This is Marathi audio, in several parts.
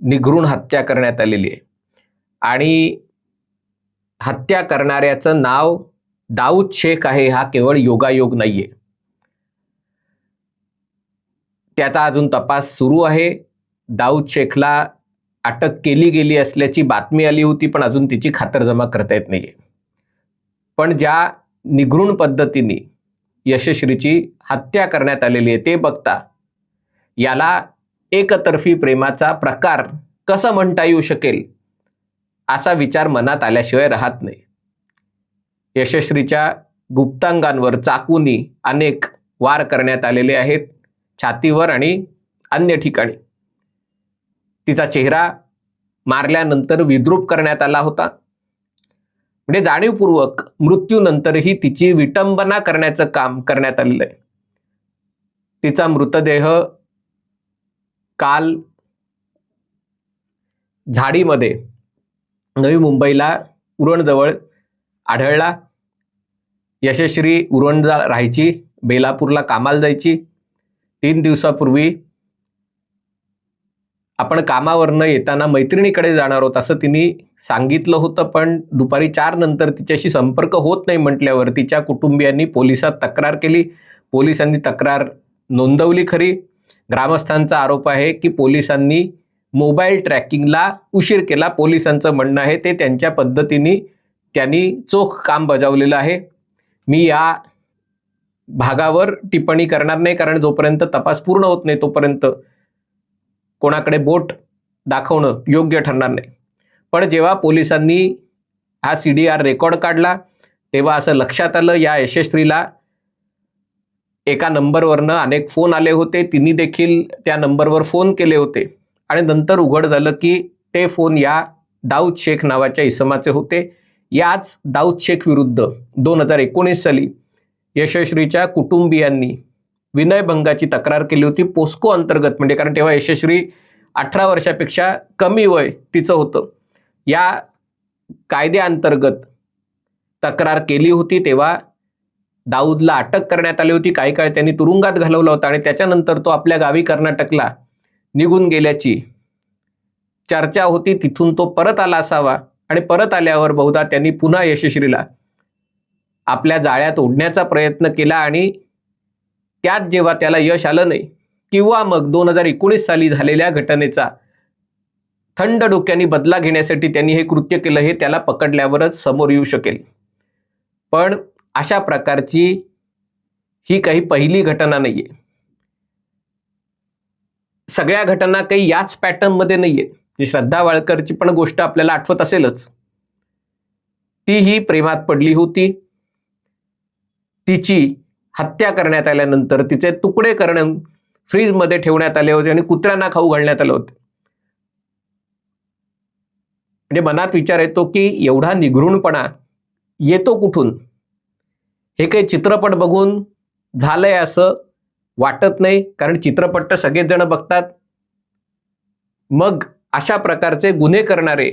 निघृण हत्या करण्यात आलेली आहे. आणि हत्या करणाऱ्याचं नाव दाऊद शेख आहे हा केवळ योगायोग नाही आहे त्याचा अजून तपास सुरू आहे. दाऊद शेखला अटक केली गेली असल्याची बातमी आली होती पण अजून तिची खातरजमा करता येत नाहीये. पण ज्या निघृण पद्धतीने यशस्वीची हत्या करण्यात आलेली आहे ते बघता याला एकतर्फी प्रेमाचा प्रकार कसं म्हणता येऊ शकेल असा विचार मनात आल्याशिवाय राहत नाही. यशस्वीच्या गुप्तांगांवर चाकूनी अनेक वार करण्यात आलेले आहेत छातीवर आणि अन्य ठिकाणी. तिचा चेहरा मारल्यानंतर विद्रूप करण्यात आला होता. म्हणजे जाणीवपूर्वक मृत्यूनंतरही तिची विटंबना करण्याचं काम करण्यात आलेलं आहे. तिचा मृतदेह काल झाडीमध्ये नवी मुंबईला उरणजवळ आढळला. यशस्वी उरणला राहायची बेलापूरला कामाला जायची. तीन दिवसापूर्वी आपण कामावरनं येताना मैत्रिणीकडे जाणार आहोत असं तिने सांगितलं होतं पण दुपारी चार नंतर तिच्याशी संपर्क होत नाही म्हटल्यावर तिच्या कुटुंबियांनी पोलिसात तक्रार केली. पोलिसांनी तक्रार नोंदवली खरी. ग्रामस्थांचा आरोप आहे की पोलिसांनी मोबाईल ट्रॅकिंगला उशीर केला. पोलिसांचं म्हणणं आहे ते त्यांच्या पद्धतीने त्यांनी चोख काम बजावलेलं आहे. मी या भागावर टिप्पणी करणार नाही कारण जोपर्यंत तपास पूर्ण होत नाही तोपर्यंत कोणाकडे बोट दाखवणं योग्य ठरणार नाही. पण जेव्हा पोलिसांनी हा सी डी आर रेकॉर्ड काढला तेव्हा असं लक्षात आलं या यशस्वीला एका नंबरवरनं अनेक फोन आले होते. तिने देखील त्या नंबरवर फोन केले होते. आणि नंतर उघड झालं की ते फोन या दाऊद शेख नावाच्या इसमाचे होते. याच दाऊद शेख विरुद्ध दोन हजार एकोणीस साली यशस्वीच्या कुटुंबियांनी विनयभंगाची तक्रार केली होती. पोस्को अंतर्गत म्हणजे कारण तेव्हा यशस्वी अठरा वर्षापेक्षा कमी वय तिचं होतं. या कायद्याअंतर्गत तक्रार केली होती तेव्हा दाऊदला अटक करण्यात आली होती. काही काळ त्यांनी तुरुंगात घालवला होता आणि त्याच्यानंतर तो आपल्या गावी कर्नाटकला निघून गेल्याची चर्चा होती. तिथून तो परत आला असावा आणि परत आल्यावर बहुधा त्यांनी पुन्हा यशस्वीला आपल्या जाळ्यात ओढण्याचा प्रयत्न केला आणि त्यात जेव्हा त्याला यश आलं नाही किंवा मग दोन हजार एकोणीस साली झालेल्या घटनेचा थंड डोक्याने बदला घेण्यासाठी त्यांनी हे कृत्य केलं हे त्याला पकडल्यावरच समोर येऊ शकेल. पण अशा प्रकारची ही काही पहिली घटना नाहीये. सगळ्या घटना काही याच पॅटर्नमध्ये नाहीये. जी श्रद्धा वाळकरची पण गोष्ट आपल्याला आठवत असेलच. ती ही प्रेमात पडली होती. तिची हत्या करण्यात आल्यानंतर तिचे तुकडे करणं फ्रीजमध्ये ठेवण्यात आले होते आणि कुत्र्यांना खाऊ घालण्यात आले होते. म्हणजे मनात विचार येतो की एवढा निघृणपणा येतो कुठून? हे काही चित्रपट बघून झालंय असं वाटत नाही कारण चित्रपट तर सगळेच जण बघतात. मग अशा प्रकारचे गुन्हे करणारे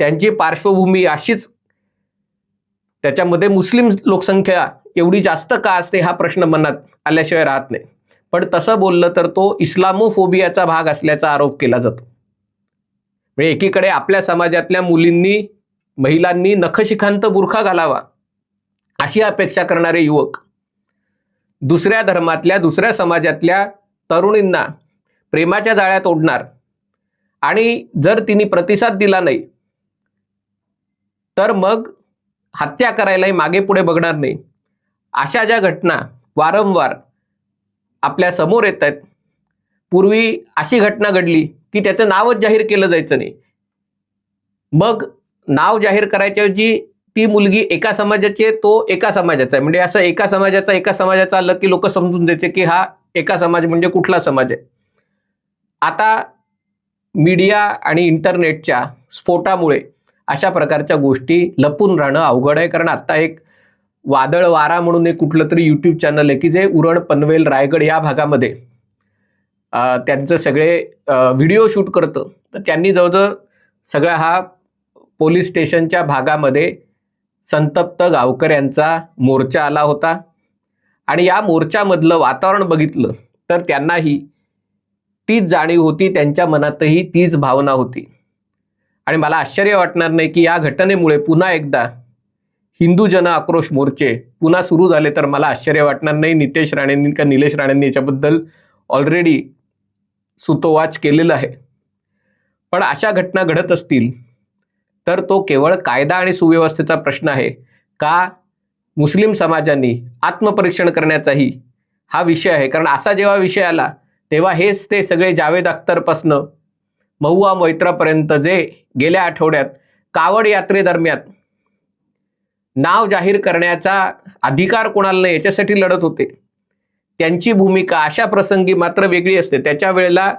त्यांची पार्श्वभूमी अशीच त्याच्यामध्ये मुस्लिम लोकसंख्या एवढी जास्त का असते हा प्रश्न मनात आल्याशिवाय राहत नाही. पण तसं बोललं तर तो इस्लामोफोबियाचा भाग असल्याचा आरोप केला जातो. म्हणजे एकीकडे आपल्या समाजातल्या मुलींनी महिलांनी नखशिखांत बुरखा घालावा अशी अपेक्षा करणारे युवक दुसऱ्या धर्मातल्या दुसऱ्या समाजातल्या तरुणींना प्रेमाच्या जाळ्यात ओढणार. आणि जर तिने प्रतिसाद दिला नाही तर मग हत्या करायलाही मागे पुढे बघणार नाही. अशा ज्या घटना वारंवार आपल्यासमोर येत आहेत पूर्वी अशी घटना घडली की त्याचं नावच जाहीर केलं जायचं नाही. मग नाव जाहीर करायच्याऐवजी ती मुलगी एका समाजाची आहे तो एका समाजाचा आहे. म्हणजे असं एका समाजाचा एका समाजाचा आलं की लोक समजून द्यायचे की हा एका समाज म्हणजे कुठला समाज आहे. आता मीडिया आणि इंटरनेटच्या स्फोटामुळे अशा प्रकारच्या गोष्टी लपून राहणं अवघड आहे. कारण आत्ता एक वादळ वारा म्हणून एक कुठलं तरी यूट्यूब चॅनल आहे की जे उरण पनवेल रायगड या भागामध्ये त्यांचं सगळे व्हिडिओ शूट करतं. तर त्यांनी जवळजवळ सगळा हा पोलीस स्टेशनच्या भागामध्ये संतप्त गावकऱ्यांचा मोर्चा आला होता. आणि या मोर्चामधलं वातावरण बघितलं तर त्यांनाही तीच जाणीव होती त्यांच्या मनातही तीच भावना होती. आणि मला आश्चर्य वाटणार नाही की या घटनेमुळे पुन्हा एकदा हिंदू जन आक्रोश मोर्चे पुन्हा सुरू झाले तर मला आश्चर्य वाटणार नाही. नितेश राणेंनी का निलेश राणेंनी याच्याबद्दल ऑलरेडी सुतोवाच केलेलं आहे. पण अशा घटना घडत असतील तर तो केवळ कायदा आणि सुव्यवस्थेचा प्रश्न आहे. का? मुस्लिम समाजांनी आत्मपरीक्षण करण्याचाही हा विषय आहे. कारण असा जेव्हा विषय आला तेव्हा हेच ते सगळे जावेद अख्तरपासनं महुआ मैत्रापर्यंत जे गेल्या आठवड्यात कावड यात्रेदरम्यान नाव जाहीर करण्याचा अधिकार कोणाला नाही याच्यासाठी लढत होते. त्यांची भूमिका अशा प्रसंगी मात्र वेगळी असते. त्याच्या वेळेला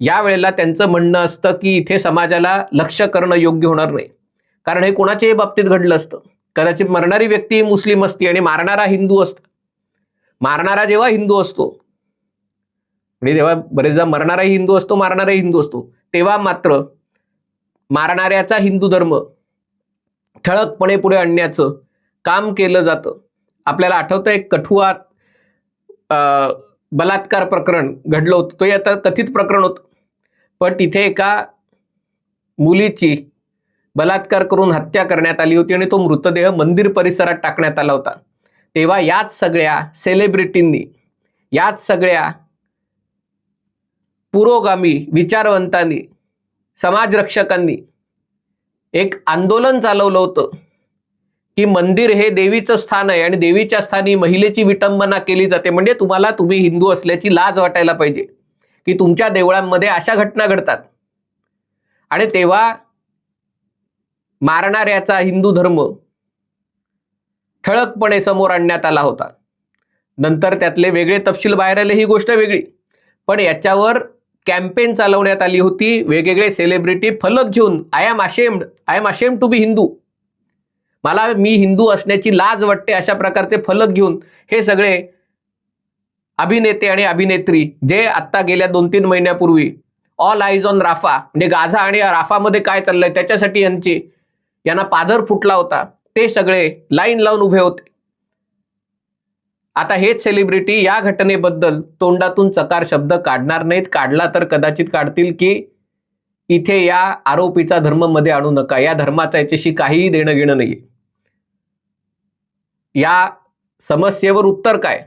या वेळेला त्यांचं म्हणणं असतं की इथे समाजाला लक्ष करणं योग्य होणार नाही. कारण हे कोणाच्याही बाबतीत घडलं असतं. कदाचित मरणारी व्यक्ती मुस्लिम असती आणि मारणारा हिंदू असतो. मारणारा जेव्हा हिंदू असतो म्हणजे जेव्हा बरेचदा मरणाराही हिंदू असतो मारणाराही हिंदू असतो तेव्हा मात्र मारणाऱ्याचा हिंदू धर्म ठळकपणे पुढे आणण्याचं काम केलं जातं. आपल्याला आठवतं एक कठुआ बलात्कार प्रकरण घडलं होतं. तो आता कथित प्रकरण होतं. पण तिथे एका मुलीची बलात्कार करून हत्या करण्यात आली होती आणि तो मृतदेह मंदिर परिसरात टाकण्यात आला होता. तेव्हा याच सगळ्या सेलिब्रिटींनी याच सगळ्या पुरोगामी विचारवंतांनी समाजरक्षकांनी एक आंदोलन चालवलं होतं. की मंदिर हे देवीचं स्थान आहे आणि देवीच्या स्थानी महिलेची विटंबना केली जाते. म्हणजे तुम्हाला तुम्ही हिंदू असल्याची लाज वाटायला पाहिजे की तुमच्या देवळांमध्ये अशा घटना घडतात. आणि तेव्हा मारणाऱ्याचा हिंदू धर्म ठळकपणे समोर आणण्यात आला होता. नंतर त्यातले वेगळे तपशील बाहेर आले ही गोष्ट वेगळी. पण याच्यावर कॅम्पेन चालवण्यात आली होती वेगवेगळे सेलिब्रिटी फलक घेऊन I am ashamed I am ashamed to be Hindu मला मी हिंदू असण्याची लाज वाटते अशा प्रकारचे फलक घेऊन हे सगळे अभिनेते आणि अभिनेत्री जे आत्ता गेल्या दोन तीन महिन्यापूर्वी ऑल आईज ऑन राफा म्हणजे गाझा आणि राफामध्ये काय चाललंय त्याच्यासाठी यांचे यांना पाझर फुटला होता. ते सगळे लाईन लावून उभे होते. आता हेच सेलिब्रिटी या घटनेबद्दल तोंडातून चकार शब्द काढणार नाहीत. काढला तर कदाचित काढतील की इथे या आरोपीचा धर्ममध्ये आणू नका. या धर्माचा याच्याशी काहीही देणं घेणं नाहीये. या समस्येवर उत्तर काय?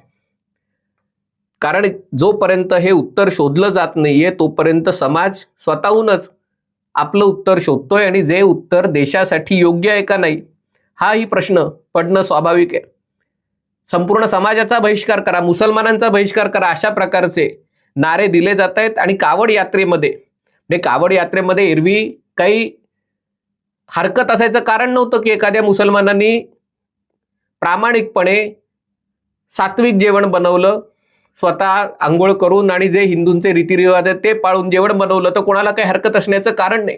कारण जोपर्यंत हे उत्तर शोधलं जात नाहीये तोपर्यंत समाज स्वतःहूनच आपलं उत्तर शोधतोय आणि जे उत्तर देशासाठी योग्य आहे का नाही हाही प्रश्न पडणं स्वाभाविक आहे. संपूर्ण समाजाचा बहिष्कार करा मुसलमानांचा बहिष्कार करा अशा प्रकारचे नारे दिले जात आहेत. आणि कावड यात्रेमध्ये म्हणजे कावड यात्रेमध्ये एरवी काही हरकत असायचं कारण नव्हतं की एखाद्या मुसलमानांनी प्रामाणिकपणे सात्विक जेवण बनवलं स्वतः आंघोळ करून आणि जे हिंदूंचे रीतिरिवाज आहेत ते पाळून जेवण बनवलं तर कोणाला काही हरकत असण्याचं कारण नाही.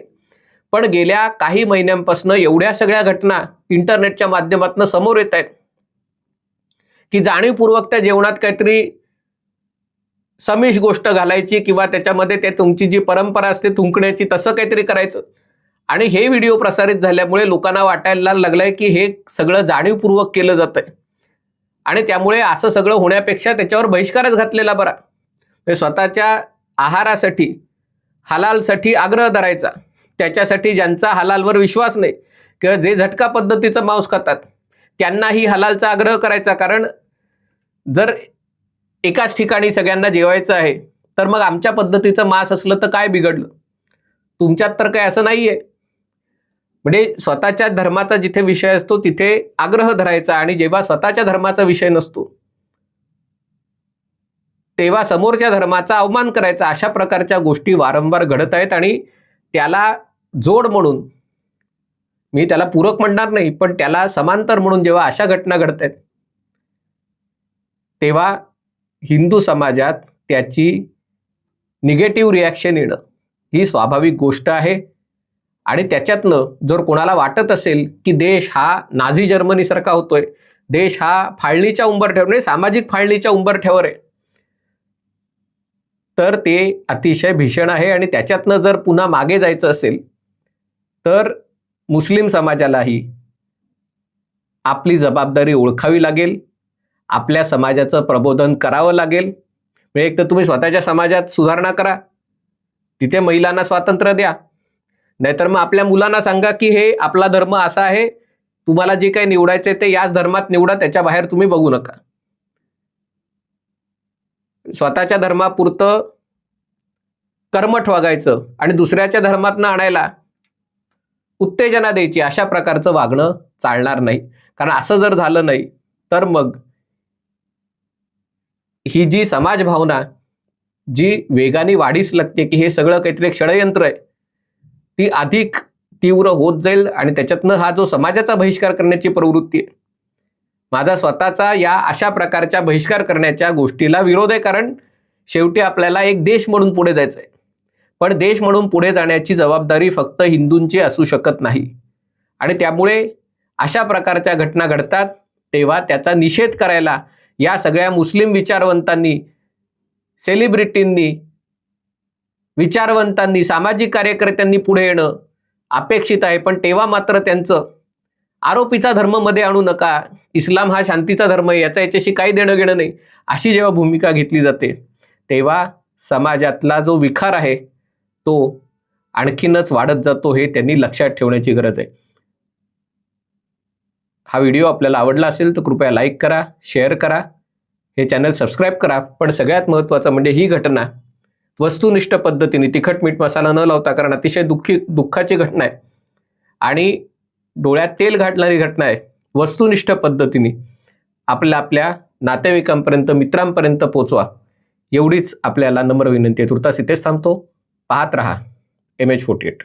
पण गेल्या काही महिन्यांपासून एवढ्या सगळ्या घटना इंटरनेटच्या माध्यमातून समोर येत आहेत की जाणीवपूर्वक त्या जेवणात काहीतरी समिष गोष्ट घालायची किंवा त्याच्यामध्ये ते तुमची जी परंपरा असते थुंकण्याची तसं काहीतरी करायचं. आणि हे व्हिडिओ प्रसारित झाल्यामुळे लोकांना वाटायला लागलंय की हे सगळं जाणीवपूर्वक केलं जातंय. आणि त्यामुळे असं सगळं होण्यापेक्षा त्याच्यावर बहिष्कारच घातलेला बरा. म्हणजे स्वतःच्या आहारासाठी हलालसाठी आग्रह धरायचा. त्याच्यासाठी ज्यांचा हलालवर विश्वास नाही किंवा जे झटका पद्धतीचं मांस खातात त्यांनाही हलालचा आग्रह करायचा. कारण जर एकाच ठिकाणी सगळ्यांना जेवायचं आहे तर मग आमच्या पद्धतीचं मांस असलं तर काय बिघडलं? तुमच्यात तर काय असं नाही आहे म्हणजे स्वतःच्या धर्माचा जिथे विषय असतो तिथे आग्रह धरायचा आणि जेव्हा स्वतःच्या धर्माचा विषय नसतो तेव्हा समोरच्या धर्माचा अवमान करायचा अशा प्रकारच्या गोष्टी वारंवार घडत आहेत आणि त्याला जोड म्हणून मी त्याला पूरक म्हणणार नाही पण त्याला समांतर म्हणून जेव्हा अशा घटना घडत आहेत तेव्हा हिंदू समाजात त्याची निगेटिव्ह रिॲक्शन येणं ही स्वाभाविक गोष्ट आहे. आणि त्याच्यातनं जर कोणाला वाटत असेल की देश हा नाझी जर्मनीसारखा होतोय देश हा फाळणीच्या उंबरठ्यावर म्हणजे सामाजिक फाळणीच्या उंबरठ्यावर आहे. तर ते अतिशय भीषण आहे आणि त्याच्यातनं जर पुन्हा मागे जायचं असेल तर मुस्लिम समाजालाही आपली जबाबदारी ओळखावी लागेल आपल्या समाजाचं प्रबोधन करावं लागेल. म्हणजे एक तर तुम्ही स्वतःच्या समाजात सुधारणा करा तिथे महिलांना स्वातंत्र्य द्या. नाहीतर मग आपल्या मुलांना सांगा की हे आपला धर्म असा आहे तुम्हाला जे काही निवडायचे ते याच धर्मात निवडा त्याच्या बाहेर तुम्ही बघू नका. स्वतःच्या धर्मापुरतं कर्मठ वागायचं आणि दुसऱ्याच्या धर्मातनं आणायला उत्तेजना द्यायची अशा प्रकारचं वागणं चालणार नाही. कारण असं जर झालं नाही तर मग ही जी समाज भावना जी वेगाने वाढीस लागते की हे सगळं काहीतरी एक षडयंत्र आहे ती अधिक तीव्र होत जाईल आणि त्याच्यातनं हा जो समाजाचा बहिष्कार करण्याची प्रवृत्ती आहे. माझा स्वतःचा या अशा प्रकारच्या बहिष्कार करण्याच्या गोष्टीला विरोध आहे कारण शेवटी आपल्याला एक देश म्हणून पुढे जायचं आहे. पण देश म्हणून पुढे जाण्याची जबाबदारी फक्त हिंदूंची असू शकत नाही. आणि त्यामुळे अशा प्रकारच्या घटना घडतात तेव्हा त्याचा निषेध करायला या सगळ्या मुस्लिम विचारवंतांनी सेलिब्रिटींनी विचारवंतांनी सामाजिक कार्यकर्त्यांनी पुढे येणं अपेक्षित आहे. पण तेव्हा मात्र त्यांचं आरोपीचा धर्ममध्ये आणू नका. इस्लाम हा शांतीचा धर्म आहे. याचा याच्याशी काही देणं घेणं नाही. अशी जेव्हा भूमिका घेतली जाते तेव्हा समाजातला जो विखार आहे तो आणखीनच वाढत जातो हे त्यांनी लक्षात ठेवण्याची गरज आहे. हा व्हिडिओ आपल्याला आवडला असेल तर कृपया लाईक करा शेअर करा. हे चॅनल सबस्क्राईब करा. पण सगळ्यात महत्त्वाचं म्हणजे ही घटना वस्तुनिष्ठ पद्धतीने तिखट मीठ मसाला न लावता कारण अतिशय दुःखी दुःखाची घटना आहे. आणि डोळ्यात तेल घाटणारी घटना आहे. वस्तुनिष्ठ पद्धतीने आपल्या आपल्या नातेवाईकांपर्यंत मित्रांपर्यंत पोचवा. एवढीच आपल्याला नम्र विनंती आहे. तुर्तास इथेच थांबतो. पाहत रहा. M H forty eight